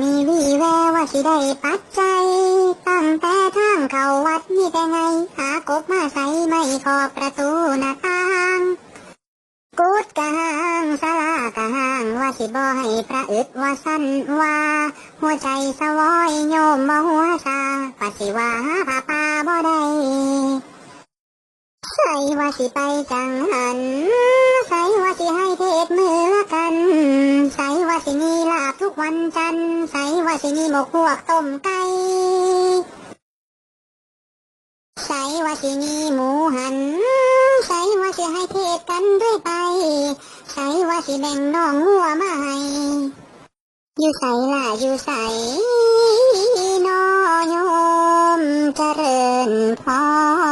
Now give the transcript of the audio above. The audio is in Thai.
มีวี่แววว่าสิได้ปัจจัยตั้งแต่ทางเข้าวัดมีแต่ไงหากบมาใส่ไม่ขอบประตูหน้าต่างกูดกะหางสลากะหางว่าสิบ่ให้พระอึดว่าสั้นว่า หัวใจสวอยโยมบ่หัวชาปัสิว่าพาปาบ่ได้ใส่ว่าสิไปจังหันใส่ว่าสิ วันจันทร์ใส่ว่าสิมีหมกพวกต้มไก่ใส่ว่าสิมีหมูหันใส่ว่าสิให้เทศกันเรื่อยไปใส่ว่าสิแบ่งน้องงัวมาให้อยู่ใส่ล่ะอยู่ใส่นอโยมเจริญพร